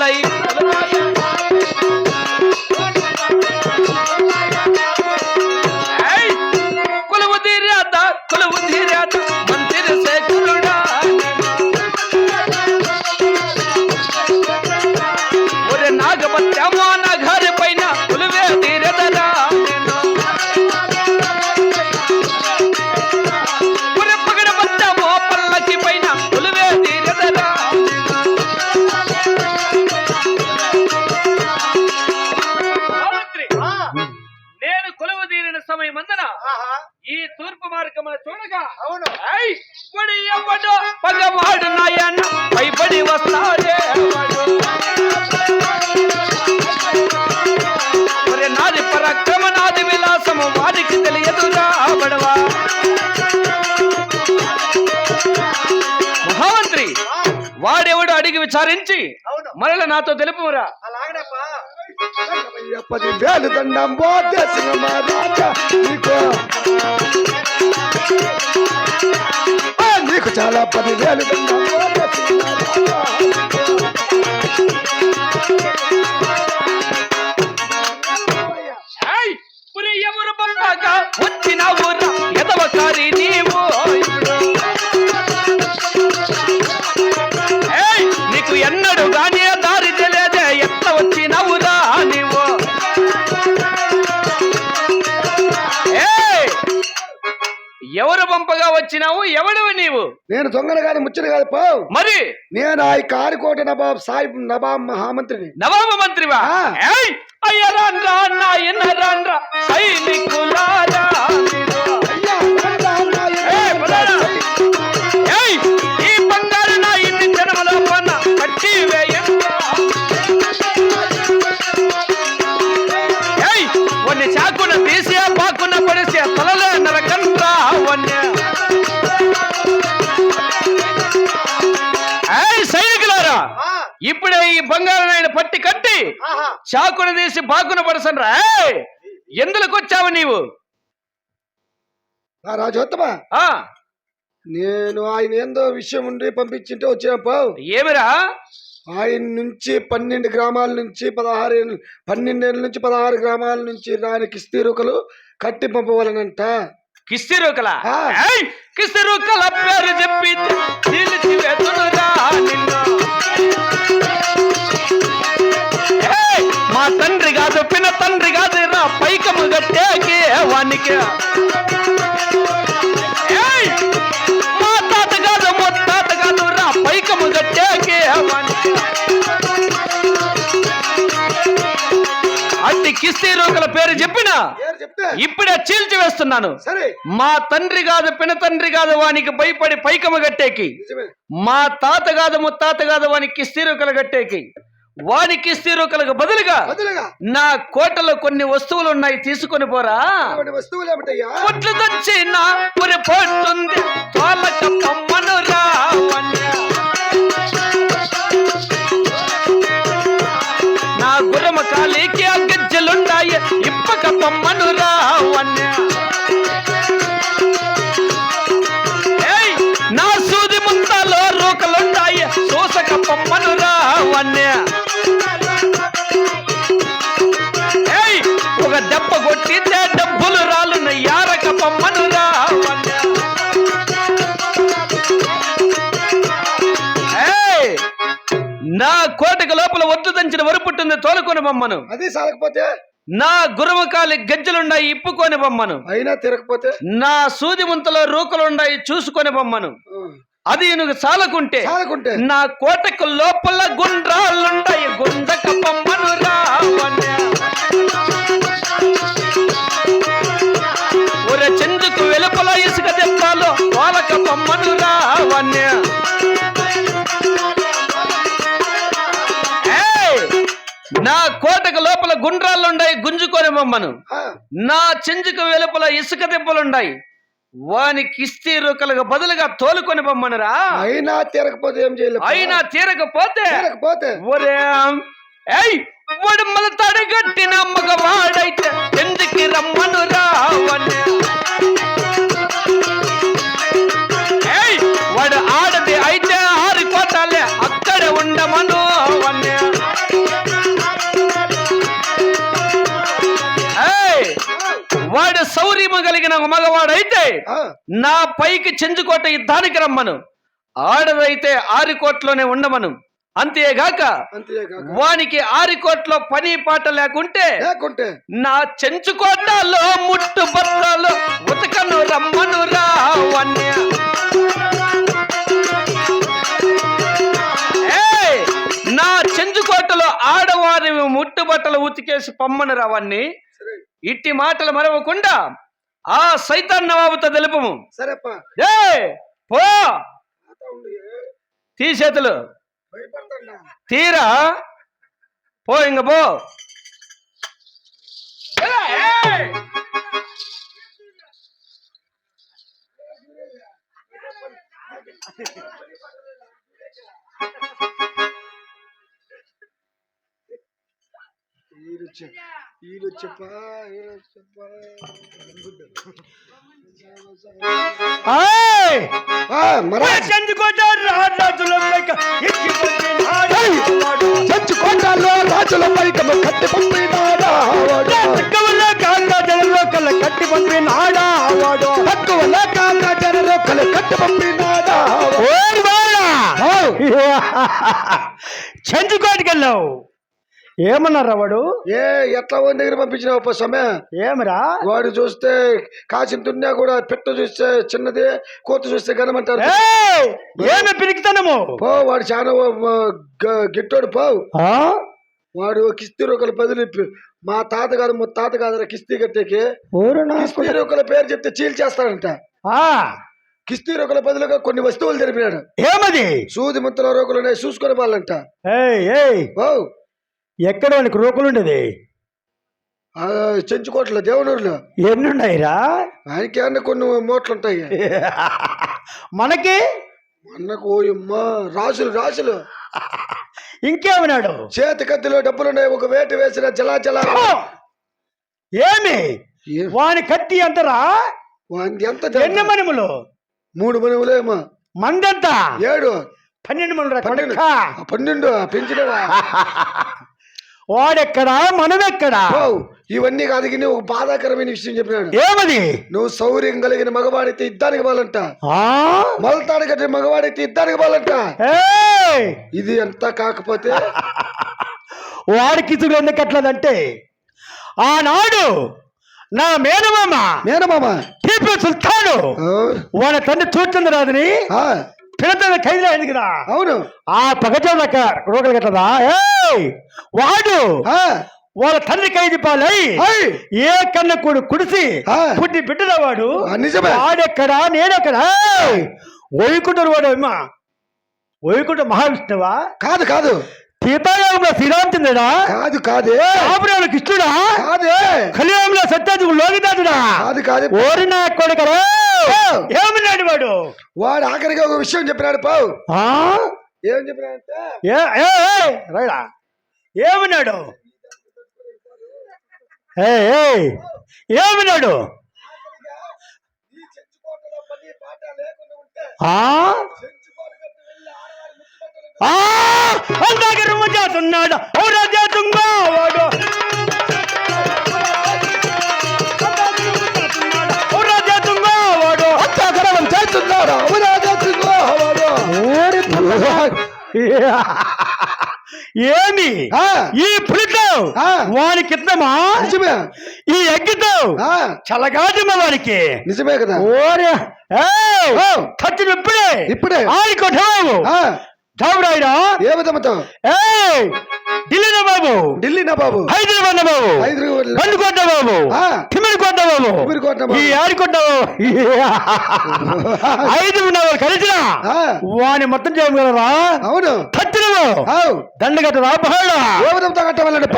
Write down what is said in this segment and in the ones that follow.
like ఎవడో పగవాడు నాయన భయపడి వస్తాడే మరి నాది పరక్రమ నాది విలాసము వారికి తెలియదు రాబడవా మహామంత్రి వాడెవడో అడిగి విచారించి మరల నాతో తెలుపుమరా. అలాగడప్పా పది వేలు దండం పోతే సినిమా రాజా నీకు నీకు చాలా పది వేలు దండం పోతే సినిమా రాజా ఎవరు పంపగా వచ్చినావు? ఎవడవు నీవు? నేను దొంగను కాదు ముచ్చట కాదు పో. మరి? నేను ఆ కారికోట నవాబ్ సాహిబ్ నవాబ్ మహామంత్రిని. నవాబు మంత్రివా. ఏయ్! అయ్య రాండ్రా నాయన రాండ్రా? సైనికులారా ఈ బంగారు నాయన పట్టి కట్టి చాకును తీసి బాకున పడసండ్రా ఏయ్! ఎందులకు వచ్చావు నీవు రాజోత్తమా నేను ఆయన ఏందో విషయం ఉండి పంపించింటే వచ్చిన పో ఏమిరా ఆయన నుంచి పన్నెండు గ్రామాల నుంచి పదహారు ఏళ్ళు పన్నెండేళ్ళ నుంచి పదహారు గ్రామాల నుంచి రాని కిస్తీరుకలు కట్టి పంపవాలనంట కిస్తిరుకల ఆ. ఏయ్! కిస్తిరుకల పేరు చెప్పి నిలిచి వెతునురా నిన్ను తండ్రి కాదు పిన తండ్రి కాదు రా పైకము గట్టేకి వానికి ఏయ్! మా తాత కాదు ముత్తాత కాదు రా పైకము గట్టేకి వానికి అట్టి కిస్తీరుకల పేరు చెప్పినా? ఇప్పుడే చీల్చి వేస్తున్నాను. మా తండ్రి కాదు పిన తండ్రి కాదు వానికి భయపడి పైకమ గట్టేకి మా తాత కాదు ముత్తాత కాదు వానికి స్థిరూకలు గట్టేకి వానికి స్థిరూకలకు బదులుగా బదులుగా నా కోటలో కొన్ని వస్తువులు ఉన్నాయి తీసుకొని పోరా. వస్తువులు పొట్లు తెచ్చి నా పురి పోతుంది తోలక పొమ్మను రావణ్య. నా గుర్రమ కాలికి ఇప్పక పొమ్మను కొట్టితే డబ్బులు రాలున్న యారక పొమ్మను నా కోటకు లోపల ఒడ్డు దంచిన వరుపుట్టుంది తోలుకొని బొమ్మను. అది సాలకపోతే నా గురుమకాలి గజ్జలుండాయి ఇప్పుకొని బొమ్మను. అయినా తిరగకపోతే? నా సూది ముంతలో రూకలుండాయి చూసుకొని బొమ్మను. అది నువ్వు చాలకుంటే సాలకుంటే? నా కోటకు లోపల గుండ్రాలుండాయి గుండక బొమ్మను రావణ్య వెలుపల ఇసుక దెబ్బలో వాళ్ళక బొమ్మను రావణ్య ఏయ్! నా కోటకు లోపల గుండ్రాలుండాయి గుంజుకొని బొమ్మను. ఆ, నా చెంచుకు వెలుపల ఇసుక దెబ్బలుండాయి. వానికి ఇస్తీ రూకలకు బదులుగా తోలుకొని బొమ్మనురా. అయినా తిరగకపోతే ఏం చేయలేదు అయినా తీరకపోతే తిరగకపోతే ఒరే ఏయ్ వడుమల తడగట్టిన మగవాడైతే శౌర్యము కలిగిన మగవాడైతే నా పైకి చెంచుకోట యుద్ధానికి రమ్మను. ఆడదైతే ఆరికోట్లోనే ఉండమను. అంతేగాక వానికి ఆరికోట్లో పని పాట లేకుంటే నా చెంచుకోటలో ముట్టు బట్టలో ఉతకను రమ్మను రావణ్య! నా చెంచుకోటలో ఆడవారి ముట్టు బట్టలు ఉతికేసి పమ్మను సరే ఇట్టి మాటలు మరవకుండా ఆ సైతాన్ నవాబుతో తెలుపము. సరేపా. పో. తాత ఉండి, తీ చేతులు. భయపడతాడా తీరా. పో ఇంక పో. ఎలా, ఏయ్! ఆయ్! ఆ, మహారాజ్ చందుకోట రాజుల పైకము కట్టి పంపినాడా. తక్కువలో కాక జనంలో కళ్ళ కట్టి పంపినాడా వాడు. తక్కువ లేక జనరొక్కలు కట్టి పంపినాడా వాడు. ఏమన్నారా వాడు? ఏ ఎట్లా వాడి దగ్గర పంపించినావు సమయ ఏమిరా? వాడు చూస్తే కాసిన దున్యా కూడా పెట్ట చూస్తే చిన్నది కోత చూస్తే గనమంటారు! ఏమి పిరికితనము? పో వాడు చాలా గిట్టోడు పోవు ఆ? వాడు కిస్తీ రొక్కల బదులు మా తాత కాదు మా తాత కాదు కిస్తీ కట్టేకి కిస్తీ రొక్కల పేరు చెప్తే చీల్చేస్తాడంట ఆ, కిస్తీ రొక్కల బదులుగా కొన్ని వస్తువులు తెలిపినాడు ఏమది? సూది ముత్తల రోగులు చూసుకునే వాళ్ళంట ఏయ్ ఏయ్! ఓ ఎక్కడ వానికి రూపులుండేది ఆ, చెంచుకోట్ల దేవునూరులో. ఎన్నున్నాయిరా? ఆయనకి ఏమన్నా కొన్ని మూటలు ఉంటాయి మనకి అన్నకు ఓయమ్మ రాసులు రాసులు ఇంకేమన్నాడు చేతి కత్తిలో డబ్బులున్నాయి ఒక వేట వేసిన జలా జలా ఓ! ఏమి వాని కత్తి అంతరా వాంది ఎంత ఎన్ని మనుములు? మూడు మనువులేమో మందంత? ఏడు. పన్నెండు మనుల పన్నెండు. పన్నెండు పెంచినవా వాడెక్కడా? మనమెక్కడా ఇవన్నీ కాదు ఒక బాధాకరమైన విషయం చెప్పినాడు. ఏమది? నువ్వు సౌర్యం కలిగిన మగవాడైతే వాళ్ళంట ఆ? మొలతాడు కట్టిన మగవాడైతే ఇద్దానికి వాళ్ళంట ఏయ్! ఇది ఎంత కాకపోతే వాడికి ఇసుడు ఎందుకట్లదంటే ఆనాడు నా మేనమామ మేనమామ. టీపీ సుల్తాను వాళ్ళ తండ్రి చూచంద్రరాజుని ఆ, పిల్లల ఖైదులో అయింది కదా అవును. ఆ పగచోళ్ళ రోగలు కట్టదా! వాడు ఆ, వాళ్ళ తండ్రి ఖైదు పాలై ఏ కన్న కూడా కుడిసి. పుట్టి బిడ్డల వాడు వాడెక్కడా? నేనెక్కడా? వైకుంఠరు వాడు అమ్మా వైకుంఠ మహావిష్ణువా? కాదు కాదు. సీతారాముల శ్రీరామచంద్రుడా? కాదు కాదే. రామురాముల కృష్ణుడా? కాదే. కలియుగంలో సత్యాజుడు లోకిదాసుడా కాదు కాదు. ఓరి నా కొడుకరా ఏమన్నాడు వాడు? వాడు ఆఖరిగా ఒక విషయం చెప్పినాడు పావు? ఏం చెప్పినాడంటే? రైడా ఏమన్నాడు? ఏమన్నాడు? ఆ? అందాక రుమ్మ చేస్తున్నాడు. వాడు ఏమి? ఆ, ఈ పులితో ఆ. వానికి ఇద్దామా నిజమే. ఈ అగ్గితో ఆ, చల్లగాజుమ వారికి నిజమే కదా. ఓరే. కత్తిని ఇప్పుడే ఇప్పుడే. ఆడుకోటావు ఆ, చావురాయుడా ఏ విధముతో ఏయ్! ఢిల్లీలో బాబు? ఢిల్లీ నా బాబు? హైదరాబాద్ బాబు? హైదరాబాద్ బాబు. ఈ ఆడుకోట ఐదు కలిసిన? వాని మొత్తం చేయగలరా అవును. కత్తినవు అవు. దండగట్టరా బహళ. ఏ విధంతో కట్టవాలండి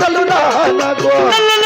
లక్షలరా